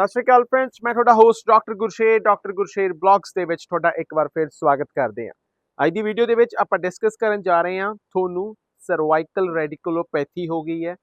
ਸਤਿ ਸ਼੍ਰੀ ਅਕਾਲ ਫਰੈਂਡਸ ਮੈਂ ਤੁਹਾਡਾ host doctor Gursher doctor Gursher blogs ਦੇ ਵਿੱਚ ਤੁਹਾਡਾ ਇੱਕ ਵਾਰ ਫਿਰ ਸਵਾਗਤ ਕਰਦੇ ਹਾਂ। ਅੱਜ ਦੀ ਵੀਡੀਓ ਦੇ ਵਿੱਚ ਆਪਾਂ ਡਿਸਕਸ ਕਰਨ ਜਾ ਰਹੇ ਹਾਂ ਤੁਹਾਨੂੰ ਸਰਵਾਈਕਲ ਰੈਡੀਕੂਲੋਪੈਥੀ ਹੋ ਗਈ ਹੈ,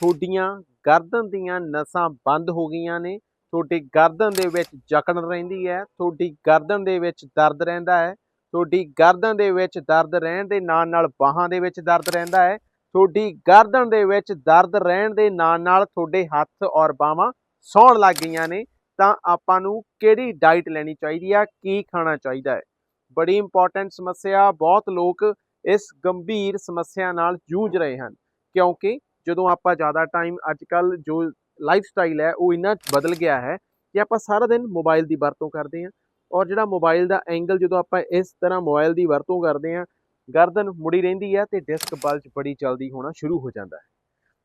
ਤੁਹਾਡੀਆਂ ਗਰਦਨ ਦੀਆਂ ਨਸਾਂ ਬੰਦ ਹੋ ਗਈਆਂ ਨੇ, ਤੁਹਾਡੀ ਗਰਦਨ ਦੇ ਵਿੱਚ ਜਕੜ ਰਹਿੰਦੀ ਹੈ, ਤੁਹਾਡੀ ਗਰਦਨ ਦੇ ਵਿੱਚ ਦਰਦ ਰਹਿੰਦਾ ਹੈ, ਤੁਹਾਡੀ ਗਰਦਨ ਦੇ ਵਿੱਚ ਦਰਦ ਰਹਿਣ ਦੇ ਨਾਲ ਨਾਲ ਬਾਹਾਂ ਦੇ ਵਿੱਚ ਦਰਦ ਰਹਿੰਦਾ ਹੈ, ਤੁਹਾਡੀ ਗਰਦਨ ਦੇ ਵਿੱਚ ਦਰਦ ਰਹਿਣ ਦੇ ਨਾਲ ਨਾਲ ਤੁਹਾਡੇ ਹੱਥ ਔਰ ਬਾਹਾਂ ਸੌਣ ਲੱਗ ਗਈਆਂ ਨੇ, ਤਾਂ ਆਪਾਂ ਨੂੰ ਕਿਹੜੀ ਡਾਈਟ ਲੈਣੀ ਚਾਹੀਦੀ ਆ, ਕੀ ਖਾਣਾ ਚਾਹੀਦਾ ਹੈ? ਬੜੀ ਇੰਪੋਰਟੈਂਟ ਸਮੱਸਿਆ, ਬਹੁਤ ਲੋਕ ਇਸ ਗੰਭੀਰ ਸਮੱਸਿਆ ਨਾਲ ਜੂਝ ਰਹੇ ਹਨ, ਕਿਉਂਕਿ ਜਦੋਂ ਆਪਾਂ ਜ਼ਿਆਦਾ ਟਾਈਮ ਅੱਜ ਕੱਲ ਜੋ ਲਾਈਫ ਸਟਾਈਲ ਹੈ, ਉਹ ਇੰਨਾ ਬਦਲ ਗਿਆ ਹੈ ਕਿ ਆਪਾਂ ਸਾਰਾ ਦਿਨ ਮੋਬਾਈਲ ਦੀ ਵਰਤੋਂ ਕਰਦੇ ਹਾਂ ਔਰ ਜਿਹੜਾ ਮੋਬਾਈਲ ਦਾ ਐਂਗਲ ਜਦੋਂ ਆਪਾਂ ਇਸ ਤਰ੍ਹਾਂ ਮੋਬਾਈਲ ਦੀ ਵਰਤੋਂ ਕਰਦੇ ਹਾਂ, ਗਰਦਨ ਮੁੜੀ ਰਹਿੰਦੀ ਹੈ ਤੇ ਡਿਸਕ ਬਲਜ ਬੜੀ ਜਲਦੀ ਹੋਣਾ ਸ਼ੁਰੂ ਹੋ ਜਾਂਦਾ ਹੈ।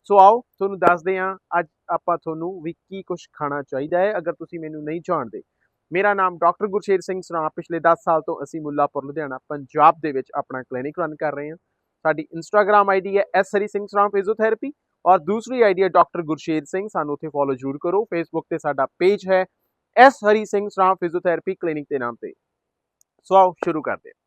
ਸੋ ਆਓ ਤੁਹਾਨੂੰ ਦੱਸਦੇ ਹਾਂ, ਅੱਜ ਆਪਾਂ ਤੁਹਾਨੂੰ ਵੀ ਕੀ ਕੁਝ ਖਾਣਾ ਚਾਹੀਦਾ ਹੈ, ਅਗਰ ਤੁਸੀਂ ਮੈਨੂੰ ਨਹੀਂ ਜਾਣਦੇ। ਮੇਰਾ ਨਾਮ ਡਾਕਟਰ ਗੁਰਸ਼ੇਰ ਸਿੰਘ ਸਰਾਂ ਪਿਛਲੇ 10 ਸਾਲ ਤੋਂ ਅਸੀਂ ਮੁੱਲਾਪੁਰ, ਲੁਧਿਆਣਾ, ਪੰਜਾਬ ਦੇ ਵਿੱਚ ਆਪਣਾ ਕਲੀਨਿਕ ਰਨ ਕਰ ਰਹੇ ਹਾਂ। ਸਾਡੀ ਇੰਸਟਾਗ੍ਰam ਆਈਡੀ ਹੈ ਐਸ ਹਰੀ ਸਿੰਘ ਸਰਾਂ ਫਿਜ਼ੀਓਥੈਰੇਪੀ ਔਰ ਦੂਸਰੀ ਆਈਡੀ ਹੈ ਡਾਕਟਰ ਗੁਰਸ਼ੇਰ ਸਿੰਘ, ਸਾਨੂੰ ਉੱਥੇ ਫੋਲੋ ਜ਼ਰੂਰ ਕਰੋ। ਫੇਸਬੁੱਕ ਤੇ ਸਾਡਾ ਪੇਜ ਹੈ S Hari Singh Sran physiotherapy clinic ਦੇ ਨਾਮ ਤੇ। ਸੋ ਆਓ ਸ਼ੁਰੂ ਕਰਦੇ ਹਾਂ।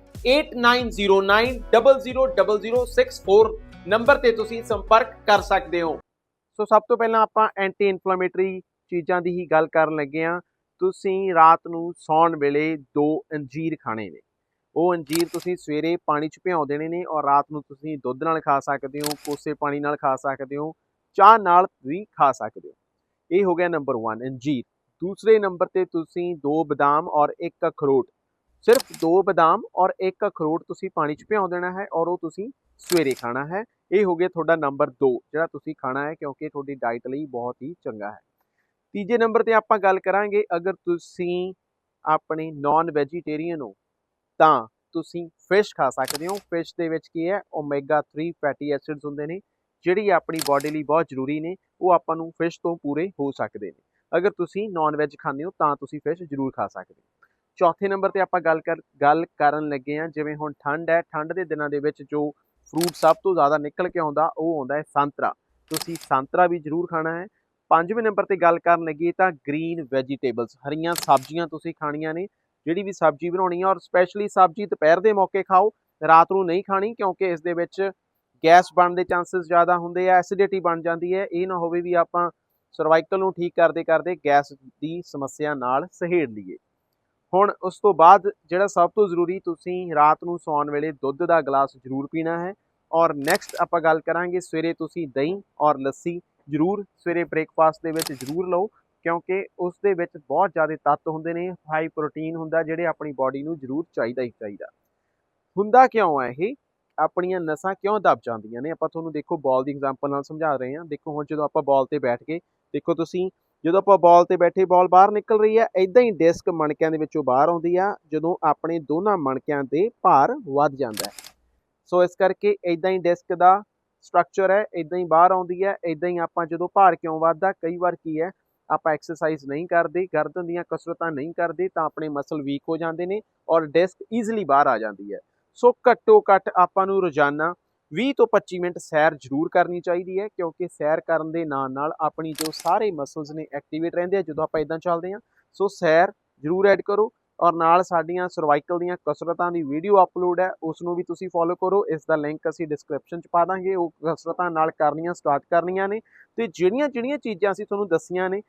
8909000064 ਨੰਬਰ ਤੇ ਤੁਸੀਂ ਸੰਪਰਕ ਕਰ ਸਕਦੇ ਹੋ। ਸੋ ਸਭ ਤੋਂ ਪਹਿਲਾਂ ਆਪਾਂ ਐਂਟੀ ਇਨਫਲੇਮੇਟਰੀ ਚੀਜ਼ਾਂ ਦੀ ਹੀ ਗੱਲ ਕਰਨ ਲੱਗੇ ਹਾਂ। ਤੁਸੀਂ ਰਾਤ ਨੂੰ ਸੌਣ ਵੇਲੇ ਦੋ ਅੰਜੀਰ ਖਾਣੇ ਨੇ। ਉਹ ਅੰਜੀਰ ਤੁਸੀਂ ਸਵੇਰੇ ਪਾਣੀ 'ਚ ਭਿਓ ਦੇਣੇ ਨੇ ਔਰ ਰਾਤ ਨੂੰ ਤੁਸੀਂ ਦੁੱਧ ਨਾਲ ਖਾ ਸਕਦੇ ਹੋ, ਕੋਸੇ ਪਾਣੀ ਨਾਲ ਖਾ ਸਕਦੇ ਹੋ, ਚਾਹ ਨਾਲ ਵੀ ਖਾ ਸਕਦੇ ਹੋ। ਇਹ ਹੋ ਗਿਆ ਨੰਬਰ 1 ਅੰਜੀਰ। ਦੂਸਰੇ ਨੰਬਰ ਤੇ ਤੁਸੀਂ ਦੋ ਬਦਾਮ ਔਰ ਇੱਕ ਅਖਰੋਟ। ਸਿਰਫ ਦੋ ਬਦਾਮ ਔਰ ਇੱਕ ਅਖਰੋਟ ਤੁਸੀਂ ਪਾਣੀ 'ਚ ਭਿਉਂ ਦੇਣਾ ਹੈ ਔਰ ਉਹ ਤੁਸੀਂ ਸਵੇਰੇ ਖਾਣਾ ਹੈ। ਇਹ ਹੋ ਗਿਆ ਤੁਹਾਡਾ ਨੰਬਰ 2 ਜਿਹੜਾ ਤੁਸੀਂ ਖਾਣਾ ਹੈ ਕਿਉਂਕਿ ਤੁਹਾਡੀ ਡਾਈਟ ਲਈ ਬਹੁਤ ਹੀ ਚੰਗਾ ਹੈ। ਤੀਜੇ ਨੰਬਰ ਤੇ ਆਪਾਂ ਗੱਲ ਕਰਾਂਗੇ, ਅਗਰ ਤੁਸੀਂ ਆਪਣੇ ਨਾਨ ਵੈਜੀਟੇਰੀਅਨ ਹੋ, ਤਾਂ ਤੁਸੀਂ ਫਿਸ਼ ਖਾ ਸਕਦੇ ਹੋ। ਫਿਸ਼ ਦੇ ਵਿੱਚ ਕੀ ਹੈ ਓਮੇਗਾ 3 ਫੈਟੀ ਐਸਿਡਸ ਹੁੰਦੇ ਨੇ, ਜਿਹੜੀ ਆਪਣੀ ਬਾਡੀ ਲਈ ਬਹੁਤ ਜ਼ਰੂਰੀ ਨੇ, ਉਹ ਆਪਾਂ ਨੂੰ ਫਿਸ਼ ਤੋਂ ਪੂਰੇ ਹੋ ਸਕਦੇ ਨੇ। ਅਗਰ ਤੁਸੀਂ ਨਾਨ ਵੈਜ ਖਾਂਦੇ ਹੋ, ਤਾਂ ਤੁਸੀਂ ਫਿਸ਼ ਜ਼ਰੂਰ ਖਾ ਸਕਦੇ ਹੋ। ਚੌਥੇ ਨੰਬਰ ਤੇ ਆਪਾਂ ਗੱਲ ਕਰ, ਗੱਲ ਕਰਨ ਲੱਗੇ ਆ ਜਿਵੇਂ ਹੁਣ ਠੰਡ ਹੈ, ਠੰਡ ਦੇ ਦਿਨਾਂ ਦੇ ਵਿੱਚ ਜੋ ਫਰੂਟ ਸਭ ਤੋਂ ਜ਼ਿਆਦਾ ਨਿਕਲ ਕੇ ਆਉਂਦਾ, ਉਹ ਆਉਂਦਾ ਹੈ ਸੰਤਰਾ। ਤੁਸੀਂ ਸੰਤਰਾ ਵੀ ਜ਼ਰੂਰ ਖਾਣਾ ਹੈ। ਪੰਜਵੇਂ ਨੰਬਰ ਤੇ ਗੱਲ ਕਰਨ ਲੱਗੀ ਤਾਂ ਗ੍ਰੀਨ ਵੈਜੀਟੇਬਲਸ ਹਰੀਆਂ ਸਬਜ਼ੀਆਂ ਤੁਸੀਂ ਖਾਣੀਆਂ ਨੇ, ਜਿਹੜੀ ਵੀ ਸਬਜ਼ੀ ਬਣਾਉਣੀ ਹੈ ਔਰ ਸਪੈਸ਼ਲੀ ਸਬਜ਼ੀ ਦੁਪਹਿਰ ਦੇ ਮੌਕੇ ਖਾਓ, ਰਾਤ ਨੂੰ ਨਹੀਂ ਖਾਣੀ ਕਿਉਂਕਿ ਇਸ ਦੇ ਵਿੱਚ ਗੈਸ ਬਣਨ ਦੇ ਚਾਂਸਸ ਜ਼ਿਆਦਾ ਹੁੰਦੇ ਆ ਐਸਿਡਿਟੀ ਬਣ ਜਾਂਦੀ ਹੈ, ਇਹ ਨਾ ਹੋਵੇ ਵੀ ਆਪਾਂ ਸਰਵਾਈਕਲ ਨੂੰ ਠੀਕ ਕਰਦੇ ਕਰਦੇ ਗੈਸ ਦੀ ਸਮੱਸਿਆ ਨਾਲ ਸਹੇੜ ਲਈਏ। ਹੁਣ ਉਸ ਤੋਂ ਬਾਅਦ ਜਿਹੜਾ ਸਭ ਤੋਂ ਜ਼ਰੂਰੀ ਤੁਸੀਂ ਰਾਤ ਨੂੰ ਸੌਣ ਵੇਲੇ ਦੁੱਧ ਦਾ ਗਲਾਸ ਜ਼ਰੂਰ ਪੀਣਾ ਹੈ ਔਰ ਨੈਕਸਟ ਆਪਾਂ ਗੱਲ ਕਰਾਂਗੇ ਸਵੇਰੇ ਤੁਸੀਂ ਦਹੀਂ ਔਰ ਲੱਸੀ ਜ਼ਰੂਰ ਸਵੇਰੇ ਬ੍ਰੇਕਫਾਸਟ ਦੇ ਵਿੱਚ ਜ਼ਰੂਰ ਲਓ ਕਿਉਂਕਿ ਉਸ ਦੇ ਵਿੱਚ ਬਹੁਤ ਜ਼ਿਆਦਾ ਤੱਤ ਹੁੰਦੇ ਨੇ ਹਾਈ ਪ੍ਰੋਟੀਨ ਹੁੰਦਾ ਜਿਹੜੇ ਆਪਣੀ ਬਾਡੀ ਨੂੰ ਜ਼ਰੂਰ ਚਾਹੀਦਾ ਹੀ ਚਾਹੀਦਾ। ਹੁੰਦਾ ਕਿਉਂ ਹੈ ਇਹ? ਆਪਣੀਆਂ ਨਸਾਂ ਕਿਉਂ ਦਬ ਜਾਂਦੀਆਂ ਨੇ? ਆਪਾਂ ਤੁਹਾਨੂੰ ਦੇਖੋ ਬਾਲ ਦੀ ਐਗਜ਼ਾਮਪਲ ਨਾਲ ਸਮਝਾ ਰਹੇ ਹਾਂ। ਦੇਖੋ ਹੁਣ ਜਦੋਂ ਆਪਾਂ ਬਾਲ ਤੇ ਬੈਠ ਗਏ, ਦੇਖੋ ਤੁਸੀਂ ਜਦੋਂ ਆਪਾਂ ਬਾਲ ਤੇ ਬੈਠੇ ਬਾਲ ਬਾਹਰ ਨਿਕਲ ਰਹੀ ਹੈ ਇਦਾਂ ਹੀ ਡਿਸਕ ਮਣਕਿਆਂ ਦੇ ਵਿੱਚੋਂ ਬਾਹਰ ਆਉਂਦੀ ਆ, ਜਦੋਂ ਆਪਣੇ ਦੋਨਾਂ ਮਣਕਿਆਂ ਤੇ ਭਾਰ ਵੱਧ ਜਾਂਦਾ ਹੈ। ਸੋ ਇਸ ਕਰਕੇ ਇਦਾਂ ਹੀ ਡਿਸਕ ਦਾ ਸਟਰਕਚਰ ਹੈ ਇਦਾਂ ਹੀ ਬਾਹਰ ਆਉਂਦੀ ਹੈ ਇਦਾਂ ਹੀ ਆਪਾਂ ਜਦੋਂ ਭਾਰ ਕਿਉਂ ਵੱਧਦਾ, ਕਈ ਵਾਰ ਕੀ ਹੈ, ਆਪਾਂ ਐਕਸਰਸਾਈਜ਼ ਨਹੀਂ ਕਰਦੇ, ਗਰਦਨ ਦੀਆਂ ਕਸਰਤਾਂ ਨਹੀਂ ਕਰਦੇ, ਤਾਂ ਆਪਣੇ ਮਸਲ ਵੀਕ ਹੋ ਜਾਂਦੇ ਨੇ ਔਰ ਡਿਸਕ ਈਜ਼ੀਲੀ ਬਾਹਰ ਆ ਜਾਂਦੀ ਹੈ। ਸੋ ਘੱਟੋ ਘੱਟ ਆਪਾਂ ਨੂੰ ਰੋਜ਼ਾਨਾ 20 ਤੋਂ 25 ਮਿੰਟ ਸੈਰ ਜ਼ਰੂਰ ਕਰਨੀ ਚਾਹੀਦੀ ਹੈ, ਕਿਉਂਕਿ ਸੈਰ ਕਰਨ ਦੇ ਨਾਲ ਨਾਲ ਆਪਣੀ ਜੋ ਸਾਰੇ ਮਸਲਸ ਨੇ ਐਕਟੀਵੇਟ ਰਹਿੰਦੇ ਆ, ਜਦੋਂ ਆਪਾਂ ਇਦਾਂ ਚੱਲਦੇ ਆ ਸੋ ਸੈਰ ਜ਼ਰੂਰ ਐਡ ਕਰੋ ਔਰ ਨਾਲ ਸਾਡੀਆਂ ਸਰਵਾਈਕਲ ਦੀਆਂ ਕਸਰਤਾਂ ਦੀ ਵੀਡੀਓ ਅਪਲੋਡ ਹੈ ਉਸ ਨੂੰ ਵੀ ਤੁਸੀਂ ਫੋਲੋ ਕਰੋ, ਇਸ ਦਾ ਲਿੰਕ ਅਸੀਂ ਡਿਸਕ੍ਰਿਪਸ਼ਨ 'ਚ ਪਾ ਦਾਂਗੇ, ਉਹ ਕਸਰਤਾਂ ਨਾਲ ਕਰਨੀਆਂ ਸਟਾਰਟ ਕਰਨੀਆਂ ਨੇ, ਤੇ ਜਿਹੜੀਆਂ ਜਿਹੜੀਆਂ ਚੀਜ਼ਾਂ ਅਸੀਂ ਤੁਹਾਨੂੰ ਦੱਸੀਆਂ ਨੇ,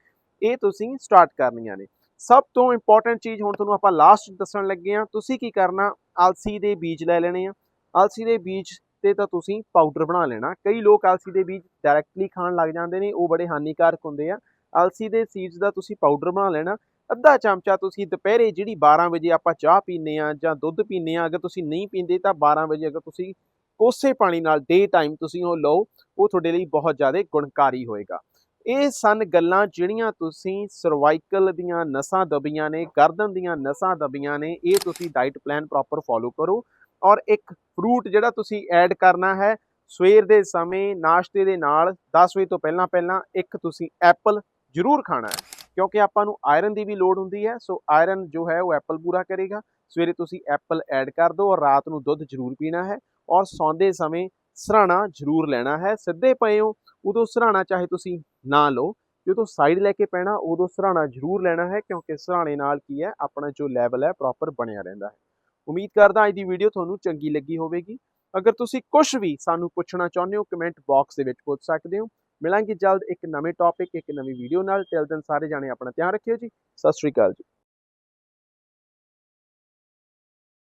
ਇਹ ਤੁਸੀਂ ਸਟਾਰਟ ਕਰਨੀਆਂ ਨੇ। ਸਭ ਤੋਂ ਇੰਪੋਰਟੈਂਟ ਚੀਜ਼ ਹੁਣ ਤੁਹਾਨੂੰ ਆਪਾਂ ਲਾਸਟ ਦੱਸਣ ਲੱਗੇ ਆ ਤੁਸੀਂ ਕੀ ਕਰਨਾ, ਅਲਸੀ ਦੇ ਬੀਜ ਲੈ ਲੈਣੇ ਆ, ਅਲਸੀ ਦੇ ਬੀਜ ਤੇ ਤਾਂ ਤੁਸੀਂ ਪਾਊਡਰ ਬਣਾ ਲੈਣਾ। ਕਈ ਲੋਕ ਆਲਸੀ ਦੇ ਬੀਜ ਡਾਇਰੈਕਟਲੀ ਖਾਣ ਲੱਗ ਜਾਂਦੇ ਨੇ, ਉਹ ਬੜੇ ਹਾਨੀਕਾਰਕ ਹੁੰਦੇ ਆ। ਆਲਸੀ ਦੇ ਸੀਡਸ ਦਾ ਤੁਸੀਂ ਪਾਊਡਰ ਬਣਾ ਲੈਣਾ। ਅੱਧਾ ਚਮਚਾ ਤੁਸੀਂ ਦੁਪਹਿਰੇ ਜਿਹੜੀ 12 ਵਜੇ ਆਪਾਂ ਚਾਹ ਪੀਂਦੇ ਆ ਜਾਂ ਦੁੱਧ ਪੀਂਦੇ ਆ ਅਗਰ ਤੁਸੀਂ ਨਹੀਂ ਪੀਂਦੇ ਤਾਂ 12 ਵਜੇ ਅਗਰ ਤੁਸੀਂ ਕੋਸੇ ਪਾਣੀ ਨਾਲ ਡੇ ਟਾਈਮ ਤੁਸੀਂ ਉਹ ਲਓ, ਉਹ ਤੁਹਾਡੇ ਲਈ ਬਹੁਤ ਜ਼ਿਆਦਾ ਗੁਣਕਾਰੀ ਹੋਏਗਾ। ਇਹ ਸਨ ਗੱਲਾਂ ਜਿਹੜੀਆਂ ਤੁਸੀਂ ਸਰਵਾਈਕਲ ਦੀਆਂ ਨਸਾਂ ਦਬੀਆਂ ਨੇ, ਗਰਦਨ ਦੀਆਂ ਨਸਾਂ ਦਬੀਆਂ ਨੇ, ਇਹ ਤੁਸੀਂ ਡਾਈਟ ਪਲਾਨ ਪ੍ਰੋਪਰ ਫੋਲੋ ਕਰੋ। ਔਰ ਇੱਕ ਫਰੂਟ ਜਿਹੜਾ ਤੁਸੀਂ ਐਡ ਕਰਨਾ ਹੈ, ਸਵੇਰ ਦੇ ਸਮੇਂ, ਨਾਸ਼ਤੇ ਦੇ ਨਾਲ 10 ਵਜੇ ਤੋਂ ਪਹਿਲਾਂ ਪਹਿਲਾਂ ਇੱਕ ਤੁਸੀਂ ਐਪਲ ਜ਼ਰੂਰ ਖਾਣਾ ਹੈ, ਕਿਉਂਕਿ ਆਪਾਂ ਨੂੰ ਆਇਰਨ ਦੀ ਵੀ ਲੋੜ ਹੁੰਦੀ ਹੈ, ਸੋ ਆਇਰਨ ਜੋ ਹੈ ਉਹ ਐਪਲ ਪੂਰਾ ਕਰੇਗਾ। ਸਵੇਰੇ ਤੁਸੀਂ ਐਪਲ ਐਡ ਕਰ ਦਿਓ ਔਰ ਰਾਤ ਨੂੰ ਦੁੱਧ ਜ਼ਰੂਰ ਪੀਣਾ ਹੈ ਔਰ ਸੌਂਦੇ ਸਮੇਂ ਸਰਾਣਾ ਜ਼ਰੂਰ ਲੈਣਾ ਹੈ, ਸਿੱਧੇ ਪਏ ਹੋ, ਉਦੋਂ ਸਰਾਣਾ ਚਾਹੇ ਤੁਸੀਂ ਨਾ ਲਓ, ਜਦੋਂ ਸਾਈਡ ਲੈ ਕੇ ਪੈਣਾ ਉਦੋਂ ਸਰਾਣਾ ਜ਼ਰੂਰ ਲੈਣਾ ਹੈ, ਕਿਉਂਕਿ ਸਰਾਣੇ ਨਾਲ ਕੀ ਹੈ, ਆਪਣਾ ਜੋ ਲੈਵਲ ਹੈ ਪ੍ਰੋਪਰ ਬਣਿਆ ਰਹਿੰਦਾ ਹੈ। ਉਮੀਦ ਕਰਦਾ ਅੱਜ ਦੀ ਵੀਡੀਓ ਤੁਹਾਨੂੰ ਚੰਗੀ ਲੱਗੀ ਹੋਵੇਗੀ। ਅਗਰ ਤੁਸੀਂ ਕੁਝ ਵੀ ਸਾਨੂੰ ਪੁੱਛਣਾ ਚਾਹੁੰਦੇ ਹੋ ਕਮੈਂਟ ਬਾਕਸ ਦੇ ਵਿੱਚ ਪੁੱਛ ਸਕਦੇ ਹੋ। ਮਿਲਾਂਗੇ ਜਲਦ ਇੱਕ ਨਵੇਂ ਟੌਪਿਕ ਇੱਕ ਨਵੀਂ ਵੀਡੀਓ ਨਾਲ। ਟਿਲ ਦਿਨ ਸਾਰੇ ਜਾਣੇ ਆਪਣਾ ਧਿਆਨ ਰੱਖਿਓ ਜੀ। ਸਤਿ ਸ਼੍ਰੀ ਅਕਾਲ ਜੀ।